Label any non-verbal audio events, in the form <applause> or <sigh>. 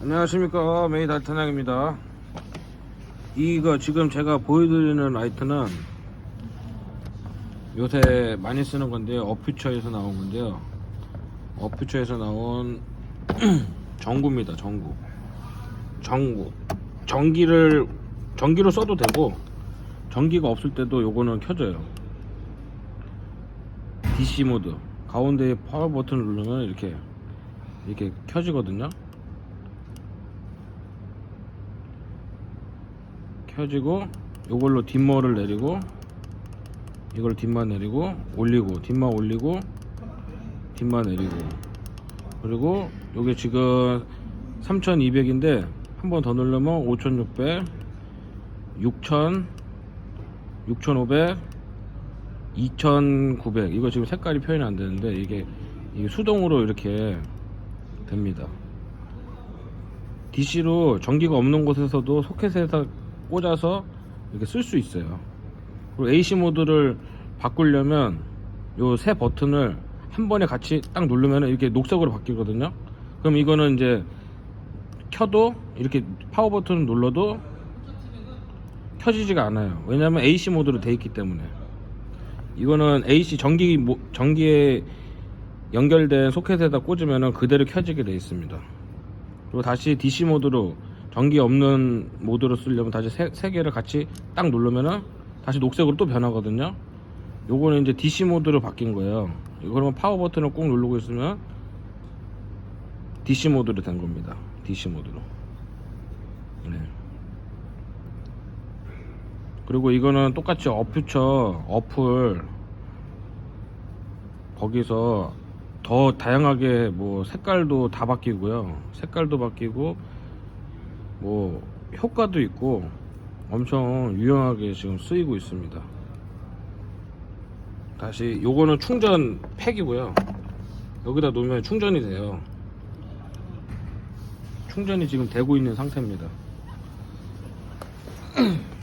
안녕하십니까. 메이드 알타낭입니다. 이거 지금 제가 보여드리는 라이트는 요새 많이 쓰는 건데요. 어퓨처에서 나온 건데요. 어퓨처에서 나온 <clears throat> 전구입니다 전구. 전구. 전기를 전기로 써도 되고 전기가 없을 때도 요거는 켜져요. DC 모드. 가운데 파워 버튼을 누르면 이렇게 이렇게 켜지거든요 켜지고 요걸로 dim머를 내리고 이걸 dim마 내리고 올리고 dim마 올리고 dim마 내리고. 그리고 요게 지금 3200인데 한 번 더 누르면 5600 6000 6500 2900 이거 지금 색깔이 표현이 안 되는데 이게, 이게 수동으로 이렇게 됩니다. DC로 전기가 없는 곳에서도 소켓에다 꽂아서 이렇게 쓸 수 있어요. 그리고 AC 모드를 바꾸려면 요 세 버튼을 한 번에 같이 딱 누르면 이렇게 녹색으로 바뀌거든요. 그럼 이거는 이제 켜도 이렇게 파워 버튼을 눌러도 켜지지가 않아요. 왜냐면 AC 모드로 돼 있기 때문에. 이거는 AC 전기 모- 전기에 연결된 소켓에다 꽂으면 그대로 켜지게 돼 있습니다. 그리고 다시 DC 모드로 전기 없는 모드로 쓰려면 다시 세, 세 개를 같이 딱 누르면은 다시 녹색으로 또 변하거든요. 요거는 이제 DC 모드로 바뀐 거예요. 그러면 파워 버튼을 꼭 누르고 있으면 DC 모드로 된 겁니다. DC 모드로. 네. 그리고 이거는 똑같이 어퓨처 어플 거기서 더 다양하게 뭐 색깔도 다 바뀌고요. 색깔도 바뀌고 뭐 효과도 있고 엄청 유용하게 지금 쓰이고 있습니다. 다시 요거는 충전 팩이고요. 여기다 놓으면 충전이 돼요. 충전이 지금 되고 있는 상태입니다 <clears throat>